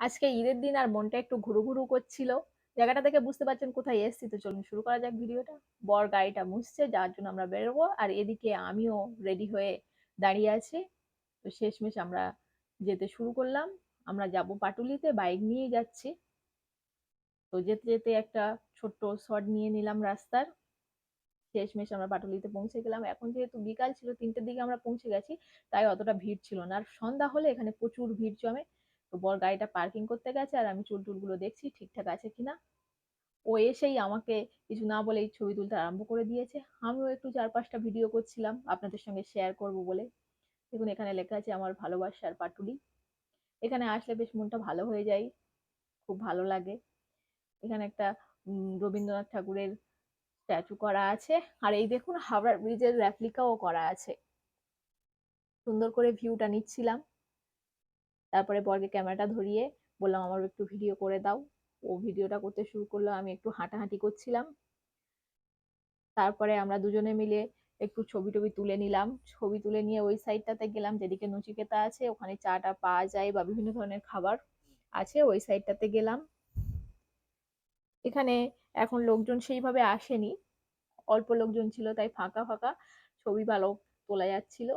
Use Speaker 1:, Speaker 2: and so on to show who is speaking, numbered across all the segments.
Speaker 1: আজকে ঈদের দিন আর মনটা একটু ঘুরু ঘুরু করছিল। জায়গাটা দেখে বুঝতে পারছেন কোথায় এসেছি। তো চলুন শুরু করা যাক ভিডিওটা। বর গাড়িটা মুছছে যার জন্য আমরা বেরোবো। আর এদিকে আমিও রেডি হয়ে দাঁড়িয়ে আছি। তো শেষমেশ আমরা যেতে শুরু করলাম। আমরা যাব পাটুলিতে বাইক নিয়ে যাচ্ছি। তো যেতে যেতে একটা ছোট্ট শট নিয়ে নিলাম রাস্তার। শেষমেশ আমরা পাটুলিতে পৌঁছে গেলাম। এখন যেহেতু বিকাল ছিল, তিনটের দিকে আমরা পৌঁছে গেছি, তাই অতটা ভিড় ছিল না। আর সন্ধ্যা হলে এখানে প্রচুর ভিড় জমে। তো বর গাড়িটা পার্কিং করতে গেছে আর আমি চুল টুলগুলো দেখছি ঠিকঠাক আছে কিনা। ও এসেই আমাকে কিছু না বলেই ছবি তুলতে আরম্ভ করে দিয়েছে। আমিও একটু চার পাঁচটা ভিডিও করছিলাম, আপনাদের সঙ্গে শেয়ার করব বলে। দেখুন, এখানে লেখা আছে, আমার ভালোবাসার পাটুলি। এখানে আসলে বেশ মনটা ভালো হয়ে যায়, খুব ভালো লাগে। এখানে একটা রবীন্দ্রনাথ ঠাকুরের স্ট্যাচু করা আছে। আর এই দেখুন হাওড়ার ব্রিজের রেপ্লিকাও করা আছে। সুন্দর করে ভিউটা নিচ্ছিলাম। তারপরে বরকে ক্যামেরাটা ধরিয়ে বললাম আমার একটু ভিডিও করে দাও। ও ভিডিওটা করতে শুরু করল, আমি একটু হাঁটাহাঁটি করছিলাম। তারপরে আমরা দুজনে মিলে একটু ছবি টবি তুলে নিলাম। ছবি তুলে নিয়ে ওই সাইডটাতে গেলাম, যেদিকে নচিকেতা আছে, ওখানে চাটা পাওয়া যায় বা বিভিন্ন ধরনের খাবার আছে, ওই সাইডটাতে গেলাম। এখানে এখন লোকজন সেইভাবে আসেনি। অল্প লোকজন ছিল, তাই ফাঁকা ফাঁকা ছবি ভালো তোলা যাচ্ছিল।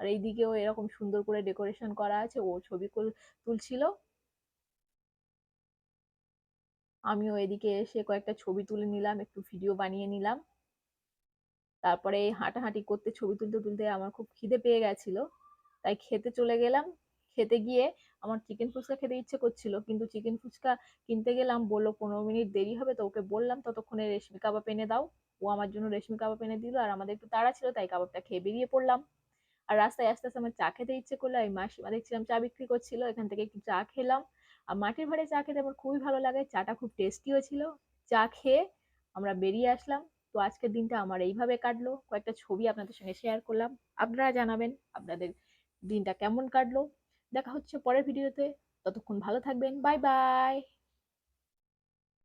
Speaker 1: আর এইদিকেও এরকম সুন্দর করে ডেকোরেশন করা আছে, ও ছবি তুলছিল। আমিও এদিকে এসে কয়েকটা ছবি তুলে নিলাম, একটু ভিডিও বানিয়ে নিলাম। তারপরে হাঁটাহাঁটি করতে, ছবি তুলতে তুলতে আমার খুব খিদে পেয়ে গেছিল। তাই খেতে চলে গেলাম। খেতে গিয়ে আমার চিকেন ফুচকা খেতে ইচ্ছে করছিল, কিন্তু চিকেন ফুচকা কিনতে গেলাম, বলল পনেরো মিনিট দেরি হবে, তো ওকে বললাম, ততক্ষণে রেশমি কাবাব এনে দাও। ও আমার জন্য রেশমি কাবাব এনে দিল, আর আমাদের একটু তাড়া ছিল, তাই কাবাবটা খেয়ে বেরিয়ে পড়লাম। আর রাস্তায় আস্তে আস্তে আমার চা খেতে ইচ্ছে করল, আমি মাসিমা দেখছিলাম চা বিক্রি করছিল, এখান থেকে একটু চা খেলাম। আর মাটির ভাড়ে চা খেতে আমার খুবই ভালো লাগে, চাটা খুব টেস্টিও ছিল। চা খেয়ে আমরা বেরিয়ে আসলাম। তো আজকের দিনটা আমার এইভাবে কাটলো। কয়েকটা ছবি আপনাদের সঙ্গে শেয়ার করলাম। আপনারা জানাবেন আপনাদের দিনটা কেমন কাটলো। দেখা হচ্ছে পরের ভিডিওতে ততক্ষণ ভালো থাকবেন। Bye bye